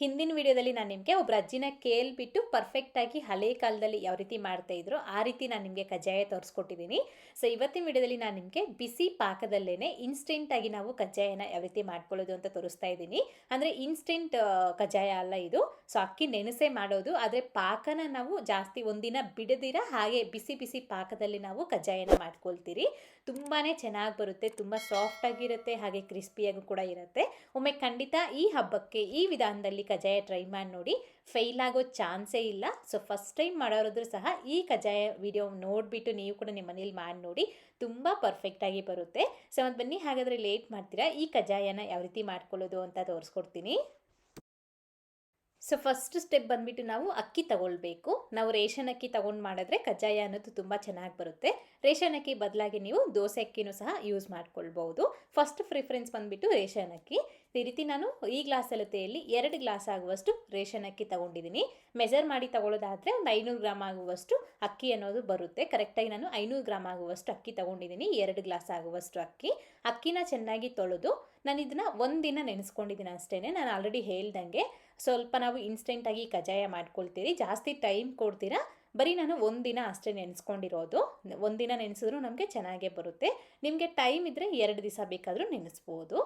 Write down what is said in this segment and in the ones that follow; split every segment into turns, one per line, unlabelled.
ಹಿಂದಿನ ವಿಡಿಯೋದಲ್ಲಿ ನಾನು ನಿಮಗೆ ಒಬ್ಬರು ಅಜ್ಜಿನ ಕೇಳ್ಬಿಟ್ಟು ಪರ್ಫೆಕ್ಟಾಗಿ ಹಳೆ ಕಾಲದಲ್ಲಿ ಯಾವ ರೀತಿ ಮಾಡ್ತಾಯಿದ್ರು ಆ ರೀತಿ ನಾನು ನಿಮಗೆ ಕಜ್ಜಾಯ ತೋರಿಸ್ಕೊಟ್ಟಿದ್ದೀನಿ ಸೊ ಇವತ್ತಿನ ವಿಡಿಯೋದಲ್ಲಿ ನಾನು ನಿಮಗೆ ಬಿಸಿ ಪಾಕದಲ್ಲೇ ಇನ್ಸ್ಟೆಂಟಾಗಿ ನಾವು ಕಜ್ಜಾಯನ ಯಾವ ರೀತಿ ಮಾಡ್ಕೊಳ್ಳೋದು ಅಂತ ತೋರಿಸ್ತಾ ಇದ್ದೀನಿ. ಅಂದರೆ ಇನ್ಸ್ಟೆಂಟ್ ಕಜ್ಜಾಯ ಅಲ್ಲ ಇದು. ಸೊ ಅಕ್ಕಿ ನೆನೆಸೇ ಮಾಡೋದು. ಆದರೆ ಪಾಕನ ನಾವು ಜಾಸ್ತಿ ಒಂದಿನ ಬಿಡದಿರ ಹಾಗೆ ಬಿಸಿ ಬಿಸಿ ಪಾಕದಲ್ಲಿ ನಾವು ಕಜ್ಜಾಯನ ಮಾಡ್ಕೊಳ್ತೀರಿ. ತುಂಬಾ ಚೆನ್ನಾಗಿ ಬರುತ್ತೆ. ತುಂಬ ಸಾಫ್ಟಾಗಿರುತ್ತೆ ಹಾಗೆ ಕ್ರಿಸ್ಪಿಯಾಗೂ ಕೂಡ ಇರುತ್ತೆ. ಒಮ್ಮೆ ಖಂಡಿತ ಈ ಹಬ್ಬಕ್ಕೆ ಈ ವಿಧಾನದಲ್ಲಿ ಕಜ್ಜಾಯ ಟ್ರೈ ಮಾಡಿ ನೋಡಿ. ಫೇಲ್ ಆಗೋ ಚಾನ್ಸೇ ಇಲ್ಲ. ಸೊ ಫಸ್ಟ್ ಟೈಮ್ ಮಾಡೋರಾದ್ರೂ ಸಹ ಈ ಕಜಾಯ ವಿಡಿಯೋ ನೋಡಿಬಿಟ್ಟು ನೀವು ಕೂಡ ನಿಮ್ಮ ಮನೇಲಿ ಮಾಡಿ ನೋಡಿ. ತುಂಬ ಪರ್ಫೆಕ್ಟಾಗಿ ಬರುತ್ತೆ. ಸೊ ಮತ್ತು ಬನ್ನಿ, ಹಾಗಾದರೆ ಲೇಟ್ ಮಾಡ್ತೀರಾ? ಈ ಕಜ್ಜಾಯನ ಯಾವ ರೀತಿ ಮಾಡ್ಕೊಳ್ಳೋದು ಅಂತ ತೋರಿಸ್ಕೊಡ್ತೀನಿ. ಸೊ ಫಸ್ಟ್ ಸ್ಟೆಪ್ ಬಂದ್ಬಿಟ್ಟು ನಾವು ಅಕ್ಕಿ ತಗೊಳ್ಬೇಕು. ನಾವು ರೇಷನ್ ಅಕ್ಕಿ ತಗೊಂಡು ಮಾಡಿದ್ರೆ ಕಜ್ಜಾಯ ಅನ್ನೋದು ತುಂಬ ಚೆನ್ನಾಗಿ ಬರುತ್ತೆ. ರೇಷನ್ ಅಕ್ಕಿ ಬದಲಾಗಿ ನೀವು ದೋಸೆ ಅಕ್ಕಿನೂ ಸಹ ಯೂಸ್ ಮಾಡ್ಕೊಳ್ಬೋದು. ಫಸ್ಟ್ ಪ್ರಿಫರೆನ್ಸ್ ಬಂದ್ಬಿಟ್ಟು ರೇಷನ್ ಅಕ್ಕಿ. ಈ ರೀತಿ ನಾನು ಈ ಗ್ಲಾಸ್ ಅಳತೆಯಲ್ಲಿ ಎರಡು ಗ್ಲಾಸ್ ಆಗುವಷ್ಟು ರೇಷನ್ ಅಕ್ಕಿ ತಗೊಂಡಿದ್ದೀನಿ ಮೆಜರ್ ಮಾಡಿ ತಗೊಳ್ಳೋದಾದರೆ ಒಂದು ಐನೂರು ಗ್ರಾಮ್ ಆಗುವಷ್ಟು ಅಕ್ಕಿ ಅನ್ನೋದು ಬರುತ್ತೆ. ಕರೆಕ್ಟಾಗಿ ನಾನು ಐನೂರು ಗ್ರಾಮ್ ಆಗುವಷ್ಟು ಅಕ್ಕಿ ತಗೊಂಡಿದ್ದೀನಿ ಎರಡು ಗ್ಲಾಸ್ ಆಗುವಷ್ಟು ಅಕ್ಕಿ. ಅಕ್ಕಿನ ಚೆನ್ನಾಗಿ ತೊಳೆದು ನಾನು ಇದನ್ನ ಒಂದಿನ ನೆನೆಸ್ಕೊಂಡಿದ್ದೀನಿ ಅಷ್ಟೇ ನಾನು ಆಲ್ರೆಡಿ ಹೇಳ್ದಂಗೆ. ಸ್ವಲ್ಪ ನಾವು ಇನ್ಸ್ಟೆಂಟಾಗಿ ಕಜ್ಜಾಯ ಮಾಡ್ಕೊಳ್ತೀರಿ. ಜಾಸ್ತಿ ಟೈಮ್ ಕೊಡ್ತೀರಾ? ಬರೀ ನಾನು ಒಂದಿನ ಅಷ್ಟೇ ನೆನೆಸ್ಕೊಂಡಿರೋದು. ಒಂದಿನ ನೆನೆಸಿದ್ರು ನಮಗೆ ಚೆನ್ನಾಗೇ ಬರುತ್ತೆ. ನಿಮಗೆ ಟೈಮ್ ಇದ್ದರೆ ಎರಡು ದಿವಸ ಬೇಕಾದರೂ ನೆನೆಸ್ಬೋದು.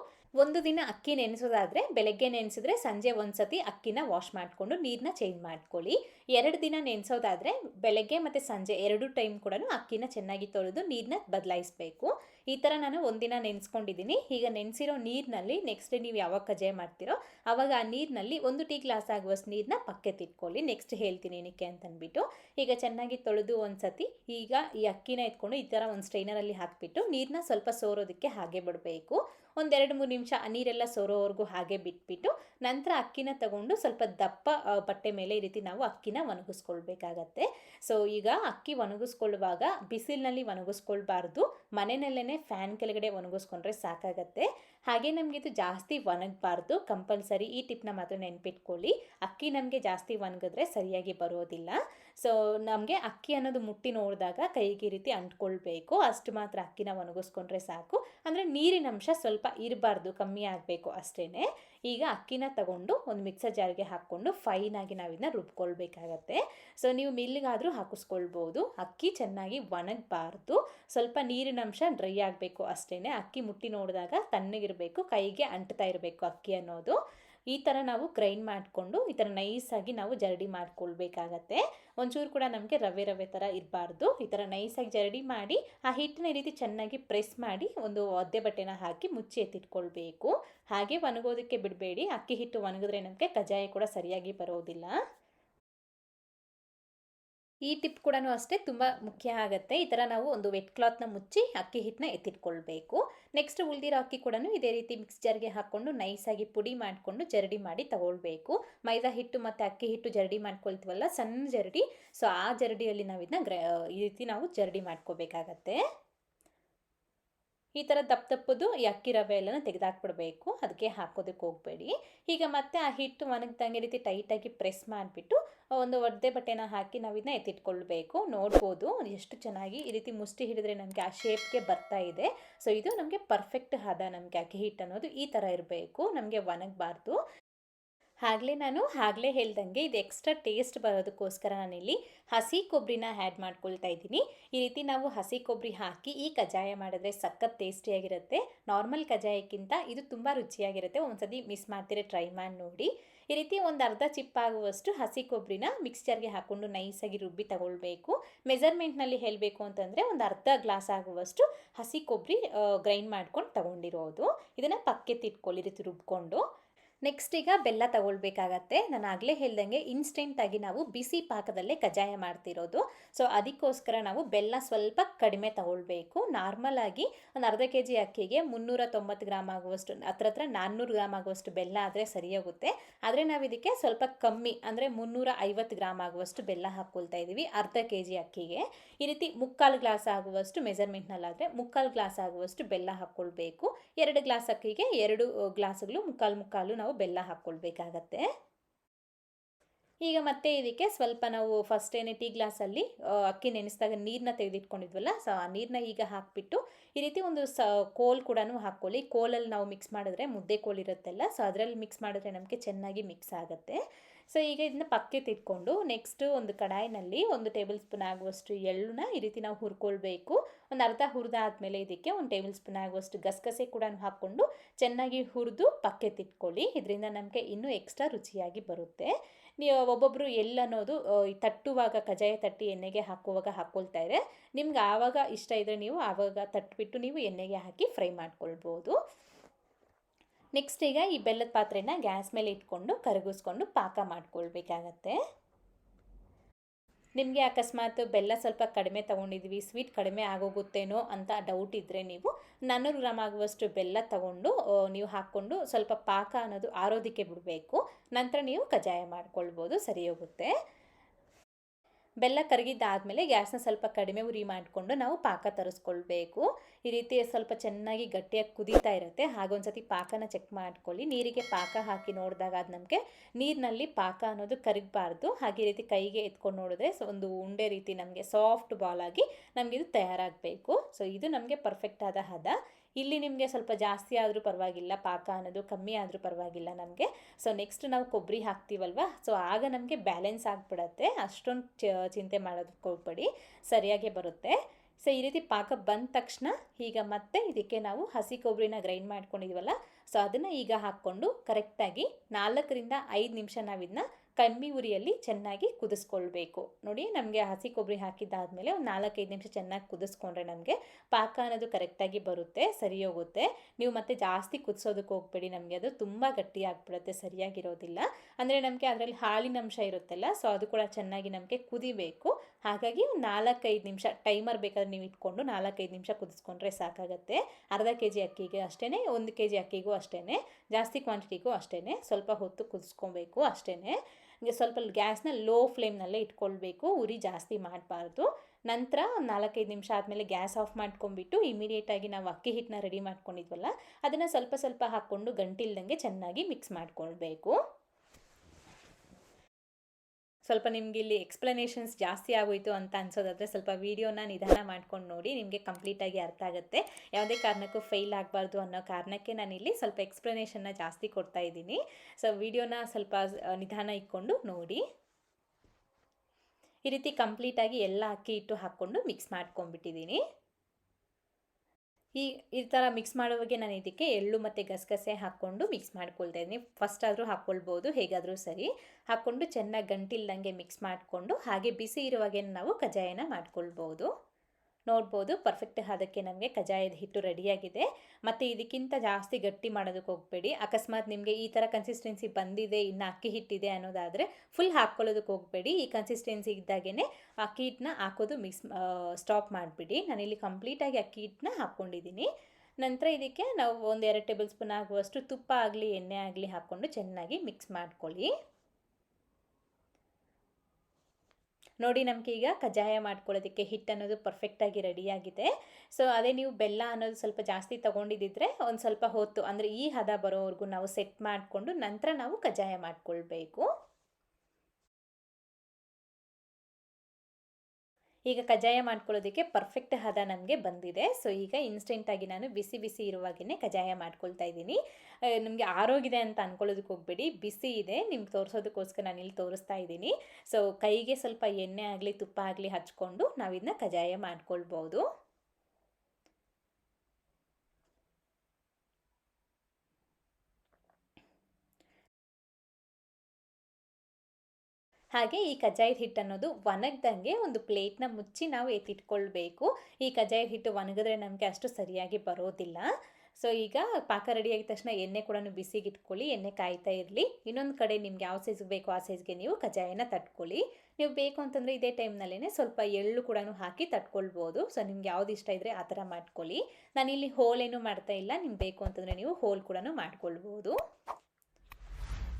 ಒಂದು ದಿನ ಅಕ್ಕಿ ನೆನೆಸೋದಾದರೆ ಬೆಳಗ್ಗೆ ನೆನೆಸಿದ್ರೆ ಸಂಜೆ ಒಂದು ಸತಿ ಅಕ್ಕಿನ ವಾಶ್ ಮಾಡಿಕೊಂಡು ನೀರನ್ನ ಚೇಂಜ್ ಮಾಡ್ಕೊಳ್ಳಿ. ಎರಡು ದಿನ ನೆನೆಸೋದಾದರೆ ಬೆಳಗ್ಗೆ ಮತ್ತು ಸಂಜೆ ಎರಡು ಟೈಮ್ ಕೂಡ ಅಕ್ಕಿನ ಚೆನ್ನಾಗಿ ತೊಳೆದು ನೀರನ್ನ ಬದಲಾಯಿಸಬೇಕು. ಈ ಥರ ನಾನು ಒಂದಿನ ನೆನೆಸ್ಕೊಂಡಿದ್ದೀನಿ. ಈಗ ನೆನೆಸಿರೋ ನೀರಿನಲ್ಲಿ ನೆಕ್ಸ್ಟ್ ಡೇ ನೀವು ಯಾವಾಗ ಕಜ್ಜಾಯ ಮಾಡ್ತೀರೋ ಆವಾಗ ಆ ನೀರಿನಲ್ಲಿ ಒಂದು ಟೀ ಗ್ಲಾಸ್ ಆಗುವಷ್ಟು ನೀರನ್ನ ಪಕ್ಕೆ ತಿಟ್ಕೊಳ್ಳಿ ನೆಕ್ಸ್ಟ್ ಹೇಳ್ತೀನಿ ಏನಕ್ಕೆ ಅಂತಂದ್ಬಿಟ್ಟು. ಈಗ ಚೆನ್ನಾಗಿ ತೊಳೆದು ಒಂದು ಸತಿ ಈಗ ಈ ಅಕ್ಕಿನ ಎತ್ಕೊಂಡು ಈ ಥರ ಒಂದು ಸ್ಟ್ರೈನರಲ್ಲಿ ಹಾಕಿಬಿಟ್ಟು ನೀರನ್ನ ಸ್ವಲ್ಪ ಸೋರೋದಕ್ಕೆ ಹಾಗೆ ಬಿಡಬೇಕು. ಒಂದೆರಡು ಮೂರು ನಿಮಿಷ ಆ ನೀರೆಲ್ಲ ಸೋರೋವರೆಗೂ ಹಾಗೆ ಬಿಟ್ಬಿಟ್ಟು ನಂತರ ಅಕ್ಕಿನ ತಗೊಂಡು ಸ್ವಲ್ಪ ದಪ್ಪ ಬಟ್ಟೆ ಮೇಲೆ ಈ ರೀತಿ ನಾವು ಅಕ್ಕಿನ ಒಣಗಿಸ್ಕೊಳ್ಬೇಕಾಗತ್ತೆ. ಸೊ ಈಗ ಅಕ್ಕಿ ಒಣಗಿಸ್ಕೊಳ್ಳುವಾಗ ಬಿಸಿಲಿನಲ್ಲಿ ಒಣಗಿಸ್ಕೊಳ್ಬಾರ್ದು. ಮನೆಯಲ್ಲೇ ಫ್ಯಾನ್ ಕೆಳಗಡೆ ಒಣಗಿಸ್ಕೊಂಡ್ರೆ ಸಾಕಾಗತ್ತೆ. ಹಾಗೆ ನಮಗೆ ಇದು ಜಾಸ್ತಿ ಒಣಗಬಾರ್ದು. ಕಂಪಲ್ಸರಿ ಈ ಟಿಪ್ನ ಮಾತ್ರ ನೆನ್ಪಿಟ್ಕೊಳ್ಳಿ. ಅಕ್ಕಿ ನಮಗೆ ಜಾಸ್ತಿ ಒಣಗಿದ್ರೆ ಸರಿಯಾಗಿ ಬರೋದಿಲ್ಲ. ಸೊ ನಮಗೆ ಅಕ್ಕಿ ಅನ್ನೋದು ಮುಟ್ಟಿ ನೋಡಿದಾಗ ಕೈಗೆ ರೀತಿ ಅಂಟ್ಕೊಳ್ಬೇಕು. ಅಷ್ಟು ಮಾತ್ರ ಅಕ್ಕಿನ ಒಣಗಿಸ್ಕೊಂಡ್ರೆ ಸಾಕು. ಅಂದರೆ ನೀರಿನ ಅಂಶ ಸ್ವಲ್ಪ ಇರಬಾರ್ದು, ಕಮ್ಮಿ ಆಗಬೇಕು ಅಷ್ಟೇ ಈಗ ಅಕ್ಕಿನ ತಗೊಂಡು ಒಂದು ಮಿಕ್ಸರ್ ಜಾರ್ಗೆ ಹಾಕ್ಕೊಂಡು ಫೈನಾಗಿ ನಾವು ಇದನ್ನ ರುಬ್ಕೊಳ್ಬೇಕಾಗತ್ತೆ. ಸೊ ನೀವು ಮಿಲ್ಲಿಗಾದರೂ ಹಾಕಿಸ್ಕೊಳ್ಬೋದು. ಅಕ್ಕಿ ಚೆನ್ನಾಗಿ ಒಣಗಬಾರ್ದು. ಸ್ವಲ್ಪ ನೀರಿನ ಅಂಶ ಡ್ರೈ ಆಗಬೇಕು ಅಷ್ಟೇ ಅಕ್ಕಿ ಮುಟ್ಟಿ ನೋಡಿದಾಗ ತಣ್ಣಗಿರಬೇಕು ಕೈಗೆ ಅಂಟ್ತಾ ಇರಬೇಕು ಅಕ್ಕಿ ಅನ್ನೋದು. ಈ ಥರ ನಾವು ಗ್ರೈಂಡ್ ಮಾಡಿಕೊಂಡು, ಈ ಥರ ನೈಸಾಗಿ ನಾವು ಜರಡಿ ಮಾಡ್ಕೊಳ್ಬೇಕಾಗತ್ತೆ. ಒಂಚೂರು ಕೂಡ ನಮಗೆ ರವೆ ರವೆ ಥರ ಇರಬಾರ್ದು. ಈ ಥರ ನೈಸಾಗಿ ಜರಡಿ ಮಾಡಿ, ಆ ಹಿಟ್ಟನ್ನ ರೀತಿ ಚೆನ್ನಾಗಿ ಪ್ರೆಸ್ ಮಾಡಿ ಒಂದು ಒದ್ದೆ ಬಟ್ಟೆನ ಹಾಕಿ ಮುಚ್ಚಿ ಎತ್ತಿಟ್ಕೊಳ್ಬೇಕು. ಹಾಗೆ ಒಣಗೋದಕ್ಕೆ ಬಿಡಬೇಡಿ. ಅಕ್ಕಿ ಹಿಟ್ಟು ಒಣಗಿದ್ರೆ ನಮಗೆ ಕಜಾಯ ಕೂಡ ಸರಿಯಾಗಿ ಬರೋದಿಲ್ಲ. ಈ ಟಿಪ್ ಕೂಡ ಅಷ್ಟೇ ತುಂಬ ಮುಖ್ಯ ಆಗುತ್ತೆ. ಈ ಥರ ನಾವು ಒಂದು ವೆಟ್ ಕ್ಲಾತ್ನ ಮುಚ್ಚಿ ಅಕ್ಕಿ ಹಿಟ್ಟನ್ನ ಎತ್ತಿಟ್ಕೊಳ್ಬೇಕು. ನೆಕ್ಸ್ಟ್ ಉಳಿದಿರೋ ಅಕ್ಕಿ ಕೂಡ ಇದೇ ರೀತಿ ಮಿಕ್ಸ್ಚರ್ಗೆ ಹಾಕ್ಕೊಂಡು ನೈಸಾಗಿ ಪುಡಿ ಮಾಡಿಕೊಂಡು ಜರಡಿ ಮಾಡಿ ತಗೊಳ್ಬೇಕು. ಮೈದಾ ಹಿಟ್ಟು ಮತ್ತು ಅಕ್ಕಿ ಹಿಟ್ಟು ಜರಡಿ ಮಾಡ್ಕೊಳ್ತೀವಲ್ಲ ಸಣ್ಣ ಜರಡಿ. ಸೊ ಆ ಜರಡಿಯಲ್ಲಿ ನಾವು ಇದನ್ನ ಗ್ರ ಈ ರೀತಿ ನಾವು ಜರಡಿ ಮಾಡ್ಕೋಬೇಕಾಗತ್ತೆ. ಈ ಥರ ದಪ್ಪ ದಪ್ಪದು ಅಕ್ಕಿ ರವೆ ಎಲ್ಲನೂ ತೆಗೆದಾಕ್ಬಿಡ್ಬೇಕು. ಅದಕ್ಕೆ ಹಾಕೋದಕ್ಕೆ ಹೋಗಬೇಡಿ. ಈಗ ಮತ್ತೆ ಆ ಹಿಟ್ಟು ಒಣಗ್ದಂಗೆ ರೀತಿ ಟೈಟಾಗಿ ಪ್ರೆಸ್ ಮಾಡಿಬಿಟ್ಟು ಒಂದು ಒದ್ದೆ ಬಟ್ಟೆನ ಹಾಕಿ ನಾವು ಇದನ್ನ ಎತ್ತಿಟ್ಕೊಳ್ಬೇಕು. ನೋಡ್ಬೋದು ಎಷ್ಟು ಚೆನ್ನಾಗಿ ಈ ರೀತಿ ಮುಷ್ಟಿ ಹಿಡಿದ್ರೆ ನಮಗೆ ಆ ಶೇಪ್ಗೆ ಬರ್ತಾ ಇದೆ. ಸೊ ಇದು ನಮಗೆ ಪರ್ಫೆಕ್ಟ್ ಹದ ನಮಗೆ ಅಕ್ಕಿ ಹಿಟ್ಟು ಅನ್ನೋದು ಈ ಥರ ಇರಬೇಕು. ನಮಗೆ ಒಣಗಬಾರ್ದು. ಆಗಲೇ ನಾನು ಆಗಲೇ ಹೇಳ್ದಂಗೆ ಇದು ಎಕ್ಸ್ಟ್ರಾ ಟೇಸ್ಟ್ ಬರೋದಕ್ಕೋಸ್ಕರ ನಾನಿಲ್ಲಿ ಹಸಿ ಕೊಬ್ಬರಿನ ಆ್ಯಡ್ ಮಾಡ್ಕೊಳ್ತಾ ಇದ್ದೀನಿ. ಈ ರೀತಿ ನಾವು ಹಸಿ ಕೊಬ್ಬರಿ ಹಾಕಿ ಈ ಕಜ್ಜಾಯ ಮಾಡಿದ್ರೆ ಸಖತ್ ಟೇಸ್ಟಿಯಾಗಿರುತ್ತೆ ನಾರ್ಮಲ್ ಕಜ್ಜಾಯಕ್ಕಿಂತ ಇದು ತುಂಬ ರುಚಿಯಾಗಿರುತ್ತೆ. ಒಂದ್ಸತಿ ಮಿಸ್ ಮಾಡ್ತೀರಾ ಟ್ರೈ ಮಾಡಿ ನೋಡಿ. ಈ ರೀತಿ ಒಂದು ಅರ್ಧ ಚಿಪ್ಪಾಗುವಷ್ಟು ಹಸಿ ಕೊಬ್ಬರಿನ ಮಿಕ್ಸ್ಚರ್ಗೆ ಹಾಕ್ಕೊಂಡು ನೈಸಾಗಿ ರುಬ್ಬಿ ತಗೊಳ್ಬೇಕು. ಮೆಜರ್ಮೆಂಟ್ನಲ್ಲಿ ಹೇಳಬೇಕು ಅಂತಂದರೆ ಒಂದು ಅರ್ಧ ಗ್ಲಾಸ್ ಆಗುವಷ್ಟು ಹಸಿ ಕೊಬ್ಬರಿ ಗ್ರೈಂಡ್ ಮಾಡ್ಕೊಂಡು ತಗೊಂಡಿರೋದು. ಇದನ್ನು ಪಕ್ಕೆ ತಿಟ್ಕೊಳ್ಳಿ ರೀತಿ ರುಬ್ಕೊಂಡು. ನೆಕ್ಸ್ಟ್ ಈಗ ಬೆಲ್ಲ ತಗೊಳ್ಬೇಕಾಗತ್ತೆ. ನಾನು ಆಗಲೇ ಹೇಳ್ದಂಗೆ ಇನ್ಸ್ಟೆಂಟಾಗಿ ನಾವು ಬಿಸಿ ಪಾಕದಲ್ಲೇ ಕಜ್ಜಾಯ ಮಾಡ್ತಿರೋದು. ಸೊ ಅದಕ್ಕೋಸ್ಕರ ನಾವು ಬೆಲ್ಲ ಸ್ವಲ್ಪ ಕಡಿಮೆ ತಗೊಳ್ಬೇಕು. ನಾರ್ಮಲ್ ಆಗಿ ಒಂದು ಅರ್ಧ ಕೆ ಜಿ ಅಕ್ಕಿಗೆ ಮುನ್ನೂರ ತೊಂಬತ್ತು ಗ್ರಾಮ್ ಆಗುವಷ್ಟು ಹತ್ರ ಹತ್ರ ನಾನ್ನೂರು ಗ್ರಾಮ್ ಆಗುವಷ್ಟು ಬೆಲ್ಲ ಆದರೆ ಸರಿಯಾಗುತ್ತೆ. ಆದರೆ ನಾವು ಇದಕ್ಕೆ ಸ್ವಲ್ಪ ಕಮ್ಮಿ, ಅಂದರೆ ಮುನ್ನೂರ ಐವತ್ತು ಗ್ರಾಮ್ ಆಗುವಷ್ಟು ಬೆಲ್ಲ ಹಾಕ್ಕೊಳ್ತಾ ಇದ್ದೀವಿ ಅರ್ಧ ಕೆ ಜಿ ಅಕ್ಕಿಗೆ. ಈ ರೀತಿ ಮುಕ್ಕಾಲು ಗ್ಲಾಸ್ ಆಗುವಷ್ಟು ಮೆಜರ್ಮೆಂಟ್ನಲ್ಲಾದರೆ ಮುಕ್ಕಾಲು ಗ್ಲಾಸ್ ಆಗುವಷ್ಟು ಬೆಲ್ಲ ಹಾಕ್ಕೊಳ್ಬೇಕು ಎರಡು ಗ್ಲಾಸ್ ಅಕ್ಕಿಗೆ ಎರಡು ಗ್ಲಾಸ್ಗಳು ಮುಕ್ಕಾಲು ಮುಕ್ಕಾಲು ನಾವು ಬೆಲ್ಲ ಹಾಕ್ಕೊಳ್ಬೇಕಾಗತ್ತೆ. ಈಗ ಮತ್ತೆ ಇದಕ್ಕೆ ಸ್ವಲ್ಪ ನಾವು ಫಸ್ಟ್ ಏನೇ ಟೀ ಗ್ಲಾಸಲ್ಲಿ ಅಕ್ಕಿ ನೆನೆಸಿದಾಗ ನೀರನ್ನ ತೆಗೆದಿಟ್ಕೊಂಡಿದ್ವಲ್ಲ, ಸೊ ಆ ನೀರನ್ನ ಈಗ ಹಾಕಿಬಿಟ್ಟು ಈ ರೀತಿ ಒಂದು ಸ ಕೋಲ್ ಕೂಡ ಹಾಕ್ಕೊಳ್ಳಿ. ಕೋಲಲ್ಲಿ ನಾವು ಮಿಕ್ಸ್ ಮಾಡಿದ್ರೆ ಮುದ್ದೆ ಕೋಲ್ ಇರುತ್ತಲ್ಲ, ಸೊ ಅದರಲ್ಲಿ ಮಿಕ್ಸ್ ಮಾಡಿದ್ರೆ ನಮಗೆ ಚೆನ್ನಾಗಿ ಮಿಕ್ಸ್ ಆಗುತ್ತೆ. ಸೊ ಈಗ ಇದನ್ನ ಪಕ್ಕೆ ತಿಟ್ಕೊಂಡು ನೆಕ್ಸ್ಟು ಒಂದು ಕಡಾಯಿನಲ್ಲಿ ಒಂದು ಟೇಬಲ್ ಸ್ಪೂನ್ ಆಗುವಷ್ಟು ಎಳ್ಳನ್ನ ಈ ರೀತಿ ನಾವು ಹುರ್ಕೊಳ್ಬೇಕು. ಒಂದು ಅರ್ಧ ಹುರಿದಾದ್ಮೇಲೆ ಇದಕ್ಕೆ ಒಂದು ಟೇಬಲ್ ಸ್ಪೂನ್ ಆಗುವಷ್ಟು ಗಸಗಸೆ ಕೂಡ ಹಾಕ್ಕೊಂಡು ಚೆನ್ನಾಗಿ ಹುರಿದು ಪಕ್ಕೆ ತಿಟ್ಕೊಳ್ಳಿ ಇದರಿಂದ ನಮಗೆ ಇನ್ನೂ ಎಕ್ಸ್ಟ್ರಾ ರುಚಿಯಾಗಿ ಬರುತ್ತೆ. ನೀವು ಒಬ್ಬೊಬ್ಬರು ಎಲ್ಲನ್ನೋದು ತಟ್ಟುವಾಗ ಕಜಾಯ ತಟ್ಟಿ ಎಣ್ಣೆಗೆ ಹಾಕುವಾಗ ಹಾಕ್ಕೊಳ್ತಾ ಇದೆ ನಿಮ್ಗೆ ಆವಾಗ ಇಷ್ಟ ಇದ್ದರೆ ನೀವು ಆವಾಗ ತಟ್ಬಿಟ್ಟು ನೀವು ಎಣ್ಣೆಗೆ ಹಾಕಿ ಫ್ರೈ ಮಾಡ್ಕೊಳ್ಬೋದು. ನೆಕ್ಸ್ಟ್ ಈಗ ಈ ಬೆಲ್ಲದ ಪಾತ್ರೆನ ಗ್ಯಾಸ್ ಮೇಲೆ ಇಟ್ಕೊಂಡು ಕರಗಿಸ್ಕೊಂಡು ಪಾಕ ಮಾಡ್ಕೊಳ್ಬೇಕಾಗತ್ತೆ. ನಿಮಗೆ ಅಕಸ್ಮಾತ್ ಬೆಲ್ಲ ಸ್ವಲ್ಪ ಕಡಿಮೆ ತೊಗೊಂಡಿದ್ವಿ ಸ್ವೀಟ್ ಕಡಿಮೆ ಆಗೋಗುತ್ತೇನೋ ಅಂತ ಡೌಟ್ ಇದ್ದರೆ ನೀವು ನಾನ್ನೂರು ಗ್ರಾಮ್ ಆಗುವಷ್ಟು ಬೆಲ್ಲ ತಗೊಂಡು ನೀವು ಹಾಕ್ಕೊಂಡು ಸ್ವಲ್ಪ ಪಾಕ ಅನ್ನೋದು ಆರೋದಿಕ್ಕೆ ಬಿಡಬೇಕು. ನಂತರ ನೀವು ಕಜ್ಜಾಯ ಮಾಡ್ಕೊಳ್ಬೋದು, ಸರಿ ಹೋಗುತ್ತೆ. ಬೆಲ್ಲ ಕರಗಿದ್ದಾದಮೇಲೆ ಗ್ಯಾಸ್ನ ಸ್ವಲ್ಪ ಕಡಿಮೆ ಉರಿ ಮಾಡಿಕೊಂಡು ನಾವು ಪಾಕ ತರಿಸ್ಕೊಳ್ಬೇಕು. ಈ ರೀತಿ ಸ್ವಲ್ಪ ಚೆನ್ನಾಗಿ ಗಟ್ಟಿಯಾಗಿ ಕುದೀತಾ ಇರುತ್ತೆ. ಹಾಗೊಂದ್ಸತಿ ಪಾಕನ ಚೆಕ್ ಮಾಡ್ಕೊಳ್ಳಿ. ನೀರಿಗೆ ಪಾಕ ಹಾಕಿ ನೋಡಿದಾಗ ಅದು ನಮಗೆ ನೀರಿನಲ್ಲಿ ಪಾಕ ಅನ್ನೋದು ಕರಗಬಾರ್ದು. ಹಾಗೆ ಈ ರೀತಿ ಕೈಗೆ ಎತ್ಕೊಂಡು ನೋಡಿದ್ರೆ ಒಂದು ಉಂಡೆ ರೀತಿ ನಮಗೆ ಸಾಫ್ಟ್ ಬಾಲ್ ಆಗಿ ನಮಗೆ ಇದು ತಯಾರಾಗಬೇಕು. ಸೊ ಇದು ನಮಗೆ ಪರ್ಫೆಕ್ಟ್ ಆದ ಹದ. ಇಲ್ಲಿ ನಿಮಗೆ ಸ್ವಲ್ಪ ಜಾಸ್ತಿ ಆದರೂ ಪರವಾಗಿಲ್ಲ, ಪಾಕ ಅನ್ನೋದು ಕಮ್ಮಿ ಆದರೂ ಪರವಾಗಿಲ್ಲ ನಮಗೆ. ಸೊ ನೆಕ್ಸ್ಟ್ ನಾವು ಕೊಬ್ಬರಿ ಹಾಕ್ತೀವಲ್ವ? ಸೊ ಆಗ ನಮಗೆ ಬ್ಯಾಲೆನ್ಸ್ ಆಗಿಬಿಡತ್ತೆ. ಅಷ್ಟೊಂದು ಚಿಂತೆ ಮಾಡೋದಕ್ಕೆ ಹೋಗ್ಬೇಡಿ. ಸರಿಯಾಗೇ ಬರುತ್ತೆ. ಸೊ ಈ ರೀತಿ ಪಾಕ ಬಂದ ತಕ್ಷಣ ಈಗ ಮತ್ತೆ ಇದಕ್ಕೆ ನಾವು ಹಸಿ ಕೊಬ್ಬರಿನ ಗ್ರೈಂಡ್ ಮಾಡ್ಕೊಂಡಿದ್ವಲ್ಲ? ಸೊ ಅದನ್ನು ಈಗ ಹಾಕ್ಕೊಂಡು ಕರೆಕ್ಟಾಗಿ ನಾಲ್ಕರಿಂದ ಐದು ನಿಮಿಷ ನಾವು ಕಮ್ಮಿ ಉರಿಯಲ್ಲಿ ಚೆನ್ನಾಗಿ ಕುದಿಸ್ಕೊಳ್ಬೇಕು. ನೋಡಿ, ನಮಗೆ ಹಸಿ ಕೊಬ್ಬರಿ ಹಾಕಿದ್ದಾದಮೇಲೆ ಒಂದು ನಾಲ್ಕೈದು ನಿಮಿಷ ಚೆನ್ನಾಗಿ ಕುದಿಸ್ಕೊಂಡ್ರೆ ನಮಗೆ ಪಾಕ ಅನ್ನೋದು ಕರೆಕ್ಟಾಗಿ ಬರುತ್ತೆ, ಸರಿ ಹೋಗುತ್ತೆ. ನೀವು ಮತ್ತೆ ಜಾಸ್ತಿ ಕುದಿಸೋದಕ್ಕೆ ಹೋಗ್ಬೇಡಿ, ನಮಗೆ ಅದು ತುಂಬ ಗಟ್ಟಿ ಆಗಿಬಿಡುತ್ತೆ ಸರಿಯಾಗಿರೋದಿಲ್ಲ. ಅಂದರೆ ನಮಗೆ ಅದರಲ್ಲಿ ಹಾಲಿನ ಅಂಶ ಇರುತ್ತಲ್ಲ, ಸೊ ಅದು ಕೂಡ ಚೆನ್ನಾಗಿ ನಮಗೆ ಕುದಿಬೇಕು. ಹಾಗಾಗಿ ಒಂದು ನಾಲ್ಕೈದು ನಿಮಿಷ, ಟೈಮರ್ ಬೇಕಾದ್ರೆ ನೀವು ಇಟ್ಕೊಂಡು ನಾಲ್ಕೈದು ನಿಮಿಷ ಕುದಿಸ್ಕೊಂಡ್ರೆ ಸಾಕಾಗುತ್ತೆ. ಅರ್ಧ ಕೆ ಜಿ ಅಕ್ಕಿಗೆ ಅಷ್ಟೇ ಒಂದು ಕೆ ಜಿ ಅಕ್ಕಿಗೂ ಅಷ್ಟೇ ಜಾಸ್ತಿ ಕ್ವಾಂಟಿಟಿಗೂ ಅಷ್ಟೇ ಸ್ವಲ್ಪ ಹೊತ್ತು ಕುದಿಸ್ಕೊಬೇಕು ಅಷ್ಟೇ ಸ್ವಲ್ಪ ಗ್ಯಾಸ್ನ ಲೋ ಫ್ಲೇಮ್ನಲ್ಲೇ ಇಟ್ಕೊಳ್ಬೇಕು, ಉರಿ ಜಾಸ್ತಿ ಮಾಡಬಾರ್ದು. ನಂತರ ನಾಲ್ಕೈದು ನಿಮಿಷ ಆದಮೇಲೆ ಗ್ಯಾಸ್ ಆಫ್ ಮಾಡ್ಕೊಂಡ್ಬಿಟ್ಟು ಇಮಿಡಿಯೇಟಾಗಿ ನಾವು ಅಕ್ಕಿ ಹಿಟ್ಟನ್ನ ರೆಡಿ ಮಾಡ್ಕೊಂಡಿದ್ವಲ್ಲ, ಅದನ್ನು ಸ್ವಲ್ಪ ಸ್ವಲ್ಪ ಹಾಕ್ಕೊಂಡು ಗಂಟಿಲ್ದಂಗೆ ಚೆನ್ನಾಗಿ ಮಿಕ್ಸ್ ಮಾಡ್ಕೊಳ್ಬೇಕು. ಸ್ವಲ್ಪ ನಿಮಗೆ ಇಲ್ಲಿ ಎಕ್ಸ್ಪ್ಲನೇಷನ್ಸ್ ಜಾಸ್ತಿ ಆಗೋಯ್ತು ಅಂತ ಅನ್ಸೋದಾದರೆ ಸ್ವಲ್ಪ ವೀಡಿಯೋನ ನಿಧಾನ ಮಾಡ್ಕೊಂಡು ನೋಡಿ, ನಿಮಗೆ ಕಂಪ್ಲೀಟಾಗಿ ಅರ್ಥ ಆಗುತ್ತೆ. ಯಾವುದೇ ಕಾರಣಕ್ಕೂ ಫೇಲ್ ಆಗಬಾರ್ದು ಅನ್ನೋ ಕಾರಣಕ್ಕೆ ನಾನು ಇಲ್ಲಿ ಸ್ವಲ್ಪ ಎಕ್ಸ್ಪ್ಲನೇಷನ್ನ ಜಾಸ್ತಿ ಕೊಡ್ತಾ ಇದ್ದೀನಿ. ಸೊ ವಿಡಿಯೋನ ಸ್ವಲ್ಪ ನಿಧಾನ ಇಟ್ಕೊಂಡು ನೋಡಿ. ಈ ರೀತಿ ಕಂಪ್ಲೀಟಾಗಿ ಎಲ್ಲ ಅಕ್ಕಿ ಇಟ್ಟು ಹಾಕ್ಕೊಂಡು ಮಿಕ್ಸ್ ಮಾಡ್ಕೊಂಡ್ಬಿಟ್ಟಿದ್ದೀನಿ. ಈ ಈ ಥರ ಮಿಕ್ಸ್ ಮಾಡುವಾಗೆ ನಾನು ಇದಕ್ಕೆ ಎಳ್ಳು ಮತ್ತು ಗಸಗಸೆ ಹಾಕ್ಕೊಂಡು ಮಿಕ್ಸ್ ಮಾಡ್ಕೊಳ್ತಾ ಇದ್ದೀನಿ. ಫಸ್ಟ್ ಆದರೂ ಹಾಕ್ಕೊಳ್ಬೋದು, ಹೇಗಾದರೂ ಸರಿ. ಹಾಕ್ಕೊಂಡು ಚೆನ್ನಾಗಿ ಗಂಟಿಲ್ದಂಗೆ ಮಿಕ್ಸ್ ಮಾಡಿಕೊಂಡು, ಹಾಗೆ ಬಿಸಿ ಇರುವಾಗೆ ನಾವು ಕಜಾಯನ ಮಾಡ್ಕೊಳ್ಬೋದು. ನೋಡ್ಬೋದು. ಪರ್ಫೆಕ್ಟ್ ಅದಕ್ಕೆ ನಮಗೆ ಕಜಾಯದ ಹಿಟ್ಟು ರೆಡಿಯಾಗಿದೆ. ಮತ್ತು ಇದಕ್ಕಿಂತ ಜಾಸ್ತಿ ಗಟ್ಟಿ ಮಾಡೋದಕ್ಕೆ ಹೋಗಬೇಡಿ. ಅಕಸ್ಮಾತ್ ನಿಮಗೆ ಈ ಥರ ಕನ್ಸಿಸ್ಟೆನ್ಸಿ ಬಂದಿದೆ, ಇನ್ನು ಅಕ್ಕಿ ಹಿಟ್ಟಿದೆ ಅನ್ನೋದಾದರೆ ಫುಲ್ ಹಾಕ್ಕೊಳ್ಳೋದಕ್ಕೆ ಹೋಗಬೇಡಿ. ಈ ಕನ್ಸಿಸ್ಟೆನ್ಸಿ ಇದ್ದಾಗೇ ಅಕ್ಕಿ ಹಿಟ್ಟನ್ನ ಹಾಕೋದು ಮಿಕ್ಸ್ ಸ್ಟಾಪ್ ಮಾಡಿಬಿಡಿ. ನಾನಿಲ್ಲಿ ಕಂಪ್ಲೀಟಾಗಿ ಅಕ್ಕಿ ಹಿಟ್ಟನ್ನ ಹಾಕ್ಕೊಂಡಿದ್ದೀನಿ. ನಂತರ ಇದಕ್ಕೆ ನಾವು ಒಂದು ಎರಡು ಟೇಬಲ್ ಸ್ಪೂನ್ ಆಗುವಷ್ಟು ತುಪ್ಪ ಆಗಲಿ, ಎಣ್ಣೆ ಆಗಲಿ ಹಾಕ್ಕೊಂಡು ಚೆನ್ನಾಗಿ ಮಿಕ್ಸ್ ಮಾಡ್ಕೊಳ್ಳಿ. ನೋಡಿ ನಮಗೆ ಈಗ ಕಜ್ಜಾಯ ಮಾಡ್ಕೊಳ್ಳೋದಕ್ಕೆ ಹಿಟ್ಟು ಅನ್ನೋದು ಪರ್ಫೆಕ್ಟಾಗಿ ರೆಡಿಯಾಗಿದೆ ಸೊ ಅದೇ ನೀವು ಬೆಲ್ಲ ಅನ್ನೋದು ಸ್ವಲ್ಪ ಜಾಸ್ತಿ ತೊಗೊಂಡಿದ್ದಿದ್ರೆ ಒಂದು ಸ್ವಲ್ಪ ಹೊತ್ತು, ಅಂದರೆ ಈ ಹದ ಬರೋವರೆಗೂ ನಾವು ಸೆಟ್ ಮಾಡಿಕೊಂಡು ನಂತರ ನಾವು ಕಜ್ಜಾಯ ಮಾಡ್ಕೊಳ್ಬೇಕು. ಈಗ ಕಜ್ಜಾಯ ಮಾಡ್ಕೊಳ್ಳೋದಕ್ಕೆ ಪರ್ಫೆಕ್ಟ್ ಹದ ನಮಗೆ ಬಂದಿದೆ. ಸೊ ಈಗ ಇನ್ಸ್ಟೆಂಟಾಗಿ ನಾನು ಬಿಸಿ ಬಿಸಿ ಇರುವಾಗೇ ಕಜ್ಜಾಯ ಮಾಡ್ಕೊಳ್ತಾ ಇದ್ದೀನಿ. ನಿಮಗೆ ಆರೋಗಿದೆ ಅಂತ ಅನ್ಕೊಳ್ಳೋದಕ್ಕೆ ಹೋಗಬೇಡಿ. ಬಿಸಿ ಇದೆ, ನಿಮ್ಗೆ ತೋರಿಸೋದಕ್ಕೋಸ್ಕರ ನಾನು ಇಲ್ಲಿ ತೋರಿಸ್ತಾ ಇದ್ದೀನಿ. ಸೊ ಕೈಗೆ ಸ್ವಲ್ಪ ಎಣ್ಣೆ ಆಗಲಿ, ತುಪ್ಪ ಆಗಲಿ ಹಚ್ಕೊಂಡು ನಾವು ಇದನ್ನ ಕಜ್ಜಾಯ ಮಾಡ್ಕೊಳ್ಬೋದು. ಹಾಗೆ ಈ ಕಜ್ಜಾಯದ ಹಿಟ್ಟು ಅನ್ನೋದು ಒಣಗ್ದಂಗೆ ಒಂದು ಪ್ಲೇಟ್ನ ಮುಚ್ಚಿ ನಾವು ಎತ್ತಿಟ್ಕೊಳ್ಬೇಕು. ಈ ಕಜ್ಜಾಯದ ಹಿಟ್ಟು ಒಣಗಿದ್ರೆ ನಮಗೆ ಅಷ್ಟು ಸರಿಯಾಗಿ ಬರೋದಿಲ್ಲ. ಸೊ, ಈಗ ಪಾಕ ರೆಡಿ ಆಗಿದ ತಕ್ಷಣ ಎಣ್ಣೆ ಕೂಡ ಬಿಸಿಗೆ ಇಟ್ಕೊಳ್ಳಿ ಎಣ್ಣೆ ಕಾಯ್ತಾ ಇರಲಿ. ಇನ್ನೊಂದು ಕಡೆ ನಿಮ್ಗೆ ಯಾವ ಸೈಜ್ಗೆ ಬೇಕೋ ಆ ಸೈಜ್ಗೆ ನೀವು ಕಜ್ಜಾಯನ ತಟ್ಕೊಳ್ಳಿ. ನೀವು ಬೇಕು ಅಂತಂದರೆ ಇದೇ ಟೈಮ್ನಲ್ಲೇ ಸ್ವಲ್ಪ ಎಳ್ಳು ಕೂಡ ಹಾಕಿ ತಟ್ಕೊಳ್ಬೋದು. ಸೊ, ನಿಮ್ಗೆ ಯಾವ್ದು ಇಷ್ಟ ಇದ್ದರೆ ಆ ಥರ ಮಾಡ್ಕೊಳ್ಳಿ. ನಾನಿಲ್ಲಿ ಹೋಲೇನು ಮಾಡ್ತಾ ಇಲ್ಲ. ನಿಮ್ಗೆ ಬೇಕು ಅಂತಂದರೆ ನೀವು ಹೋಲ್ ಕೂಡ ಮಾಡ್ಕೊಳ್ಬೋದು.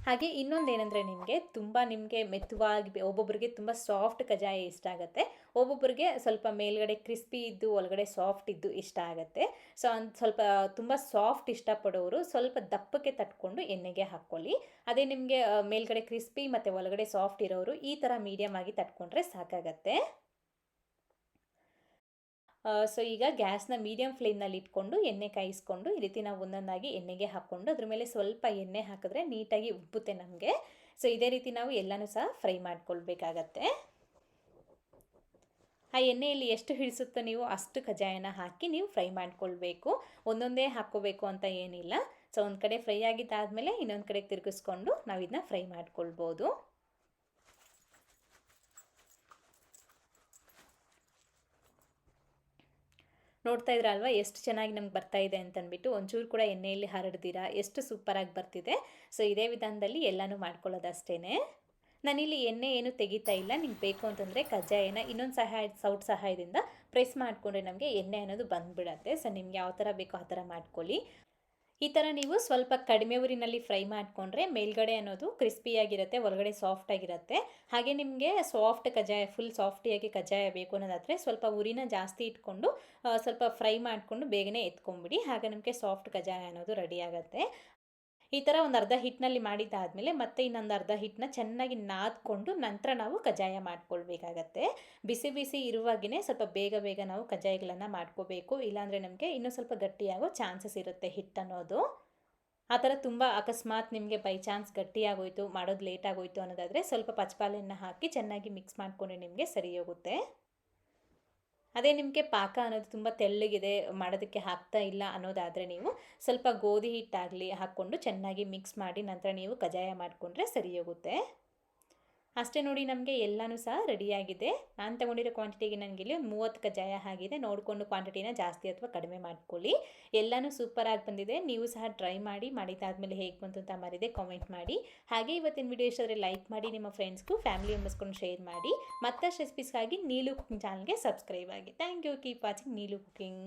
ಹಾಗೆ ಇನ್ನೊಂದು ಏನಂದರೆ ನಿಮಗೆ ತುಂಬ ನಿಮಗೆ ಮೆತ್ತುವಾಗಿ ಒಬ್ಬೊಬ್ಬರಿಗೆ ತುಂಬ ಸಾಫ್ಟ್ ಕಜಾಯ ಇಷ್ಟ ಆಗುತ್ತೆ. ಒಬ್ಬೊಬ್ಬರಿಗೆ ಸ್ವಲ್ಪ ಮೇಲ್ಗಡೆ ಕ್ರಿಸ್ಪಿ ಇದ್ದು, ಒಳಗಡೆ ಸಾಫ್ಟ್ ಇದ್ದು ಇಷ್ಟ ಆಗುತ್ತೆ. ಸೊ ಒಂದು ಸ್ವಲ್ಪ, ತುಂಬ ಸಾಫ್ಟ್ ಇಷ್ಟಪಡೋರು ಸ್ವಲ್ಪ ದಪ್ಪಕ್ಕೆ ತಟ್ಕೊಂಡು ಎಣ್ಣೆಗೆ ಹಾಕ್ಕೊಳ್ಳಿ. ಅದೇ ನಿಮಗೆ ಮೇಲ್ಗಡೆ ಕ್ರಿಸ್ಪಿ ಮತ್ತು ಒಳಗಡೆ ಸಾಫ್ಟ್ ಇರೋರು ಈ ಥರ ಮೀಡಿಯಮ್ ಆಗಿ ತಟ್ಕೊಂಡ್ರೆ ಸಾಕಾಗತ್ತೆ. ಸೊ ಈಗ ಗ್ಯಾಸ್ನ ಮೀಡಿಯಮ್ ಫ್ಲೇಮ್ನಲ್ಲಿ ಇಟ್ಕೊಂಡು ಎಣ್ಣೆ ಕಾಯಿಸ್ಕೊಂಡು ಈ ರೀತಿ ನಾವು ಒಂದೊಂದಾಗಿ ಎಣ್ಣೆಗೆ ಹಾಕ್ಕೊಂಡು ಅದ್ರ ಮೇಲೆ ಸ್ವಲ್ಪ ಎಣ್ಣೆ ಹಾಕಿದ್ರೆ ನೀಟಾಗಿ ಉಬ್ಬುತ್ತೆ ನಮಗೆ. ಸೊ ಇದೇ ರೀತಿ ನಾವು ಎಲ್ಲನೂ ಸಹ ಫ್ರೈ ಮಾಡ್ಕೊಳ್ಬೇಕಾಗತ್ತೆ. ಆ ಎಣ್ಣೆಯಲ್ಲಿ ಎಷ್ಟು ಹಿಡಿಸುತ್ತೋ ನೀವು ಅಷ್ಟು ಕಜಾಯನ ಹಾಕಿ ನೀವು ಫ್ರೈ ಮಾಡ್ಕೊಳ್ಬೇಕು. ಒಂದೊಂದೇ ಹಾಕ್ಕೋಬೇಕು ಅಂತ ಏನಿಲ್ಲ. ಸೊ ಒಂದು ಕಡೆ ಫ್ರೈ ಆಗಿದ್ದಾದಮೇಲೆ ಇನ್ನೊಂದು ಕಡೆ ತಿರುಗಿಸ್ಕೊಂಡು ನಾವು ಇದನ್ನ ಫ್ರೈ ಮಾಡ್ಕೊಳ್ಬೋದು. ನೋಡ್ತಾ ಇದ್ರಲ್ವ ಎಷ್ಟು ಚೆನ್ನಾಗಿ ನಮ್ಗೆ ಬರ್ತಾ ಇದೆ ಅಂತಂದ್ಬಿಟ್ಟು ಒಂಚೂರು ಕೂಡ ಎಣ್ಣೆಯಲ್ಲಿ ಹರಡ್ದಿರಾ? ಎಷ್ಟು ಸೂಪರಾಗಿ ಬರ್ತಿದೆ? ಸೊ ಇದೇ ವಿಧಾನದಲ್ಲಿ ಎಲ್ಲನೂ ಮಾಡ್ಕೊಳ್ಳೋದಷ್ಟೇ ನಾನಿಲ್ಲಿ ಎಣ್ಣೆ ಏನು ತೆಗಿತಾ ಇಲ್ಲ. ನಿಮ್ಗೆ ಬೇಕು ಅಂತಂದರೆ ಕಜ್ಜಾಯನ ಇನ್ನೊಂದು ಸಹಾಯ ಸೌಟ್ ಸಹಾಯದಿಂದ ಪ್ರೆಸ್ ಮಾಡಿಕೊಂಡ್ರೆ ನಮಗೆ ಎಣ್ಣೆ ಅನ್ನೋದು ಬಂದುಬಿಡತ್ತೆ. ಸೊ ನಿಮ್ಗೆ ಯಾವ ಥರ ಬೇಕೋ ಆ ಥರ ಮಾಡ್ಕೊಳ್ಳಿ. ಈ ಥರ ನೀವು ಸ್ವಲ್ಪ ಕಡಿಮೆ ಊರಿನಲ್ಲಿ ಫ್ರೈ ಮಾಡಿಕೊಂಡ್ರೆ ಮೇಲ್ಗಡೆ ಅನ್ನೋದು ಕ್ರಿಸ್ಪಿಯಾಗಿರುತ್ತೆ, ಒಳಗಡೆ ಸಾಫ್ಟಾಗಿರುತ್ತೆ ಹಾಗೆ ನಿಮಗೆ ಸಾಫ್ಟ್ ಕಜ್ಜಾಯ ಫುಲ್ ಸಾಫ್ಟಿಯಾಗಿ ಕಜ್ಜಾಯ ಬೇಕು ಅನ್ನೋದಾದರೆ ಸ್ವಲ್ಪ ಉರಿನ ಜಾಸ್ತಿ ಇಟ್ಕೊಂಡು ಸ್ವಲ್ಪ ಫ್ರೈ ಮಾಡಿಕೊಂಡು ಬೇಗನೆ ಎತ್ಕೊಂಬಿಡಿ ಹಾಗೆ ನಿಮಗೆ ಸಾಫ್ಟ್ ಕಜ್ಜಾಯ ಅನ್ನೋದು ರೆಡಿ ಆಗುತ್ತೆ. ಈ ಥರ ಒಂದು ಅರ್ಧ ಹಿಟ್ಟಿನಲ್ಲಿ ಮಾಡಿದ್ದಾದಮೇಲೆ ಮತ್ತೆ ಇನ್ನೊಂದು ಅರ್ಧ ಹಿಟ್ಟನ್ನ ಚೆನ್ನಾಗಿ ನಾದ್ಕೊಂಡು ನಂತರ ನಾವು ಕಜ್ಜಾಯ ಮಾಡ್ಕೊಳ್ಬೇಕಾಗತ್ತೆ. ಬಿಸಿ ಬಿಸಿ ಇರುವಾಗೇ ಸ್ವಲ್ಪ ಬೇಗ ಬೇಗ ನಾವು ಕಜ್ಜಾಯಗಳನ್ನು ಮಾಡ್ಕೋಬೇಕು. ಇಲ್ಲಾಂದರೆ ನಮಗೆ ಇನ್ನೂ ಸ್ವಲ್ಪ ಗಟ್ಟಿಯಾಗೋ ಚಾನ್ಸಸ್ ಇರುತ್ತೆ ಹಿಟ್ಟು ಅನ್ನೋದು. ಆ ಥರ ತುಂಬ ಅಕಸ್ಮಾತ್ ನಿಮಗೆ ಬೈ ಚಾನ್ಸ್ ಗಟ್ಟಿಯಾಗೋಯಿತು, ಮಾಡೋದು ಲೇಟ್ ಆಗೋಯ್ತು ಅನ್ನೋದಾದರೆ ಸ್ವಲ್ಪ ಪಚ್ಚಪಾಲೆಯನ್ನು ಹಾಕಿ ಚೆನ್ನಾಗಿ ಮಿಕ್ಸ್ ಮಾಡಿಕೊಂಡು ನಿಮಗೆ ಸರಿ ಹೋಗುತ್ತೆ. ಅದೇ ನಿಮಗೆ ಪಾಕ ಅನ್ನೋದು ತುಂಬ ತೆಳ್ಳಗಿದೆ, ಮಾಡೋದಕ್ಕೆ ಹಾಕ್ತಾ ಇಲ್ಲ ಅನ್ನೋದಾದರೆ ನೀವು ಸ್ವಲ್ಪ ಗೋಧಿ ಹಿಟ್ಟಾಗಲಿ ಹಾಕ್ಕೊಂಡು ಚೆನ್ನಾಗಿ ಮಿಕ್ಸ್ ಮಾಡಿ ನಂತರ ನೀವು ಕಜಾಯ ಮಾಡಿಕೊಂಡ್ರೆ ಸರಿ ಹೋಗುತ್ತೆ ಅಷ್ಟೇ ನೋಡಿ ನಮಗೆ ಎಲ್ಲನೂ ಸಹ ರೆಡಿಯಾಗಿದೆ ನಾನು ತಗೊಂಡಿರೋ ಕ್ವಾಂಟಿಟಿಗೆ ನನಗೆ ಇಲ್ಲಿ ಮೂವತ್ತು ಕಜ್ಜಾಯ ಆಗಿದೆ. ನೋಡಿಕೊಂಡು ಕ್ವಾಂಟಿಟಿನ ಜಾಸ್ತಿ ಅಥವಾ ಕಡಿಮೆ ಮಾಡ್ಕೊಳ್ಳಿ. ಎಲ್ಲನೂ ಸೂಪರಾಗಿ ಬಂದಿದೆ. ನೀವು ಸಹ ಟ್ರೈ ಮಾಡಿ ಮಾಡಿದ್ದಾದಮೇಲೆ ಹೇಗೆ ಬಂತು ಅಂತ ಮರಿದೆ ಕಾಮೆಂಟ್ ಮಾಡಿ. ಹಾಗೆ ಇವತ್ತಿನ ವಿಡಿಯೋ ಇಷ್ಟಾದರೆ ಲೈಕ್ ಮಾಡಿ, ನಿಮ್ಮ ಫ್ರೆಂಡ್ಸ್ಗೂ ಫ್ಯಾಮಿಲಿ ಮೆಂಬರ್ಸ್ಕೊಂಡು ಶೇರ್ ಮಾಡಿ. ಮತ್ತಷ್ಟು ರೆಸಿಪೀಸ್ಗಾಗಿ ನೀಲು ಕುಕಿಂಗ್ ಚಾನಲ್ಗೆ ಸಬ್ಸ್ಕ್ರೈಬ್ ಆಗಿ. Thank you keep watching Neelu cooking